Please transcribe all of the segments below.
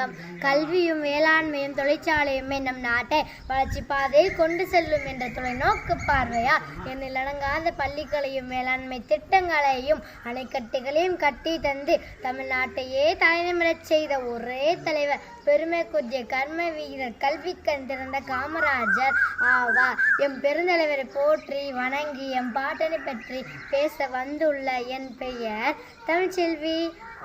வணக்கம். கல்வியும் வேளாண்மையும் தொழிற்சாலையுமே நம் நாட்டை வளர்ச்சி பாதையை கொண்டு செல்லும் என்ற தொலைநோக்கு பார்வையா? எண்ணில் அடங்காத பள்ளிகளையும் வேளாண்மை திட்டங்களையும் அணைக்கட்டுகளையும் கட்டி தந்து தமிழ்நாட்டையே தலைநிமிரச் செய்த ஒரே தலைவர் பெருமைக்குரிய கர்ம வீரர் கல்வி கண் திறந்த காமராஜர் ஆவார். எம் பெருந்தலைவரை போற்றி வணங்கி எம் பாட்டனை பற்றி பேச வந்துள்ள என் பெயர் தமிழ்ச்செல்வி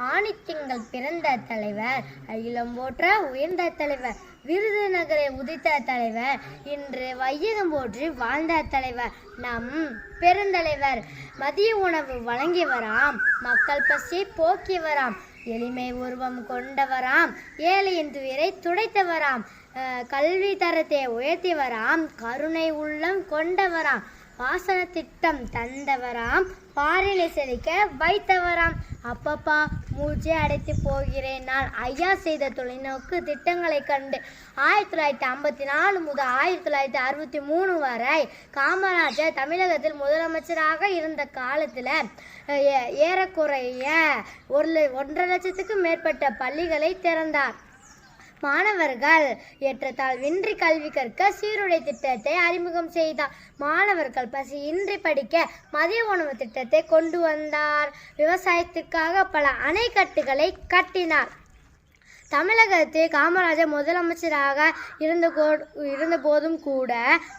ஆணித்திங்கள் பிறந்த தலைவர். அகிலம் போற்ற உயர்ந்த தலைவர். விருதுநகரை உதித்த தலைவர். இன்று வையகம் போற்றி வாழ்ந்த தலைவர். நம் பெருந்தலைவர். மதிய உணவு வழங்கியவராம். மக்கள் பசியை போக்கியவராம். எளிமை உருவம் கொண்டவராம். ஏழையின் துயரை துடைத்தவராம். கல்வி தரத்தை உயர்த்தியவராம். கருணை உள்ளம் கொண்டவராம். வாசன திட்டம் தந்தவராம் பாரிலை செழிக்க வைத்தவராம். அப்பப்பா மூச்சை அடைத்து போகிறேன் நான். ஐயா செய்த தொலைநோக்கு திட்டங்களை கண்டு ஆயிரத்தி தொள்ளாயிரத்தி ஐம்பத்தி நாலு முதல் ஆயிரத்தி தொள்ளாயிரத்தி அறுபத்தி மூணு வரை காமராஜர் தமிழகத்தில் முதலமைச்சராக இருந்த காலத்தில் ஏறக்குறைய ஒரு ஒன்றரை லட்சத்துக்கும் மேற்பட்ட பள்ளிகளை திறந்தார். மாணவர்கள் ஏற்றத்தாழ்வின்றி கல்வி கற்க சீருடை திட்டத்தை அறிமுகம் செய்தார். மாணவர்கள் பசியின்றி படிக்க மதிய உணவு திட்டத்தை கொண்டு வந்தார். விவசாயத்திற்காக பல அணைக்கட்டுகளை கட்டினார். தமிழகத்தில் காமராஜர் முதலமைச்சராக இருந்த இருந்தபோதும் கூட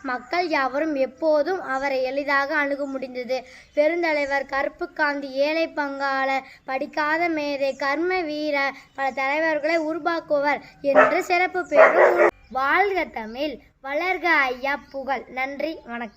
மக்கள் யாவரும் எப்போதும் அவரை எளிதாக அணுக முடிந்தது. பெருந்தலைவர் கருப்பு காந்தி ஏழை பங்காளர் படிக்காத மேதை கர்ம வீரர் பல தலைவர்களை உருவாக்குவர் என்று சிறப்பு பெறும் வாழ்க தமிழ். வளர்க ஐயா புகழ். நன்றி வணக்கம்.